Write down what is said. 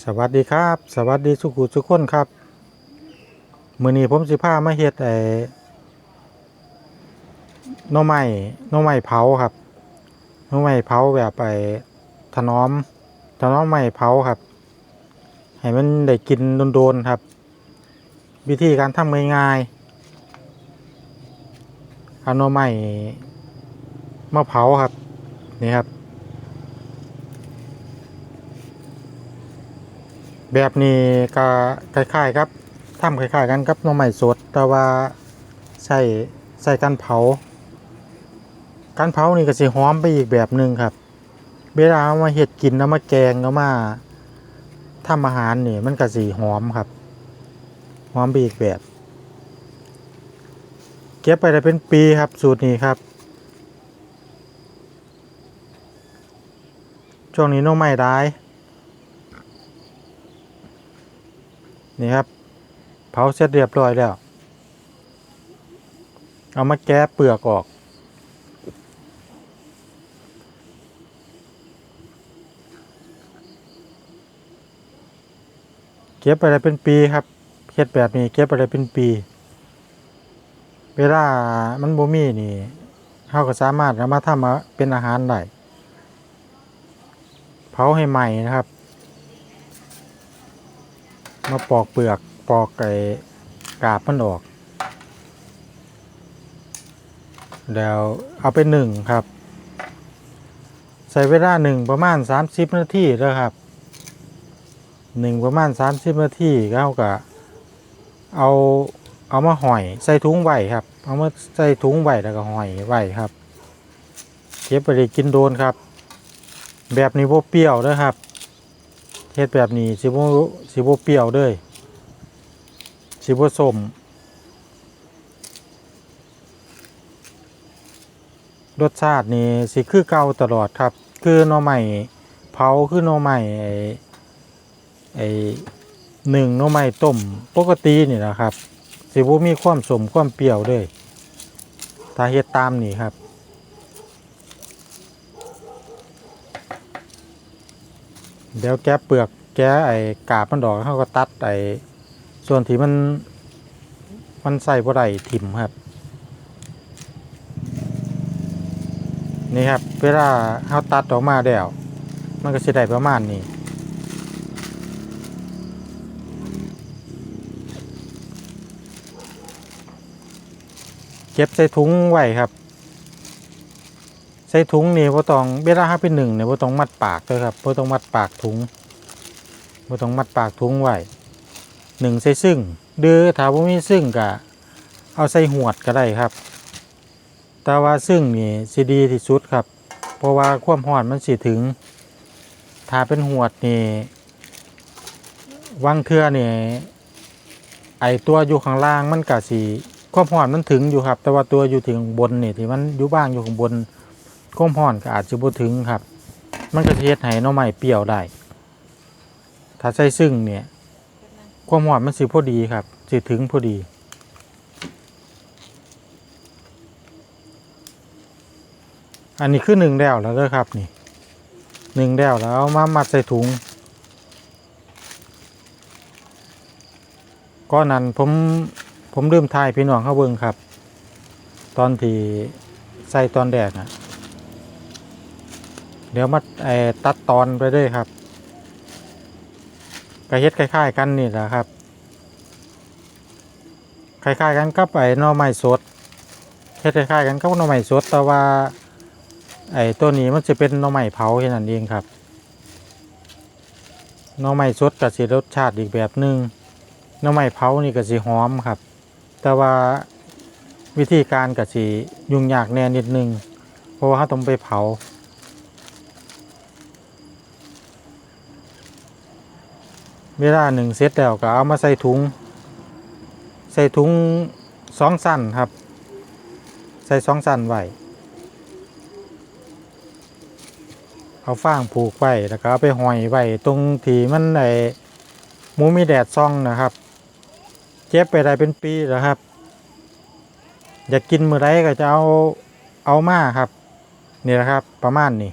สวัสดีครับ สวัสดีสุขุทุกคนครับมื้อนี้ผมสิพามาเฮ็ดไอ้หน่อไม้หน่อไม้เผาครับหน่อไม้เผาแบบไอ้ถนอมถนอมไม้เผาครับ ให้มันได้กินโดนๆครับ วิธีการทำง่ายๆเอาหน่อไม้มาเผาครับนี่ครับ แบบนี้ก็คล้ายๆครับทำคล้ายๆกันกับหน่อไม้สด แต่ว่าใส่ใส่การเผา การเผานี่ก็สิหอมไปอีกแบบหนึ่งครับ เวลาเอามาเห็ดกินเอามาแกงเอามาทำอาหารนี่มันก็สีหอมครับ หอมไปอีกแบบ เก็บไปได้เป็นปีครับสูตรนี้ครับ ช่วงนี้น้องไม้ได้ นี่ครับ เผาเสร็จเรียบร้อยแล้ว เอามาแก้เปลือกออก เก็บไปได้เป็นปีครับเฮ็ดแบบนี้เก็บไปได้เป็นปี เวลามันบ่มีนี่เฮาก็สามารถเอามาทำมาเป็นอาหารได้เผาให้ใหม่นะครับ มาปอกเปลือกปอกไก่กาบมันออก แล้วเอาไปหนึ่งครับ ใส่เวลาหนึ่งประมาณสามสิบนาทีแล้วครับหนึ่งประมาณสามสิบนาทีก็เอากะเอาเอามาห่อยใส่ถุงไว้ครับ เอามาใส่ถุงไว้แล้วก็ห่อยไว้ครับ เก็บไปได้กินโดนครับ แบบนี้พวกเปรี้ยวนะครับ เฮ็ดแบบนี้สิบ่สิบ่เปรี้ยวเด้ยสิบ่ส้มรสชาตินี่สิคือเก่าตลอดครับ คือหน่อไม้เผาคือหน่อไม้ไอ้ไอ้หนึ่งหน่อไม้ต้มปกตินี่แหละครับ สิบ่มีความสมความเปรี้ยวเด้ยถ้าเฮ็ดตามนี่ครับ เดี๋ยวแกะเปลือกแกะไอ้กาบมันดอกเขาก็ตัดไอ้ส่วนที่มันมันใส่บ่ได้ถิ่มครับ นี่ครับ เวลาเขาตัดออกมาแล้วมันก็สิได้ประมาณนี้เก็บใส่ถุงไว้ครับ ใส่ถุงนี่บ่ต้องเวลาห้าเป็นหนึ่งเนี่ยบ่ต้องมัดปากเลยครับบ่ต้องมัดปากถุงบ่ต้องมัดปากถุงไว้หนึ่งใส่ซึ่งหรือถาบ่มีซึ่งก็เอาใส่หวดก็ได้ครับ แต่ว่าซึ่งนี่สิดีที่สุดครับ เพราะว่าความร้อนมันสิถึงถ้าเป็นหวดนี่วางเทื่อนี่ไอตัวอยู่ข้างล่างมันก็สิความร้อนมันถึงอยู่ครับ แต่ว่าตัวอยู่ถึงบนนี่ที่มันอยู่บ้างอยู่ข้างบน ก้มห่อนก็อาจจะบ่ถึงครับ มันก็สิเฮ็ดให้หน่อไม้เปรี้ยวได้ ถ้าใส่ซึ่งเนี่ยความหวานมันสิพอดีครับสิถึงพอดี อันนี้คือหนึ่งแล้วแล้วเด้อครับนี่หนึ่งแล้วแล้วเอามามัดใส่ถุงก้อนนั้นผมผมลืมทายพี่น้องเขาเบิ่งครับ ตอนที่ใส่ตอนแดกนะ เดี๋ยวมาตัดตอนไปด้วยครับกระเฮ็ดคล้ายๆกันนี่แหละครับคล้ายๆกันกับไอ้นอไม้สดเฮ็ดคล้ายๆกันกับนอไม้สดแต่ว่าไอ้ตัวนี้มันจะเป็นนอไม้เผาแค่นั้นเองครับนอไม้สดก็สิรสชาติอีกแบบหนึงหน่อไม้เผานี่ก็สิหอมครับ แต่ว่าวิธีการก็สิยุ่งยากแน่นิดนึงเพราะว่าเราต้องไปเผา เวลาหนึ่งเซตแล้วก็เอามาใส่ถุง ใส่ถุงสองสั้นครับ ใส่สองสั้นไว้เอาฟางผูกไว้แล้วก็เอาไปห้อยไว้ตรงที่มันไอหมูมีแดดซ่องนะครับ เจ็บไปได้เป็นปีแล้วครับ อยากกินมือไรก็จะเอาเอามาครับ นี่แหละครับประมาณนี้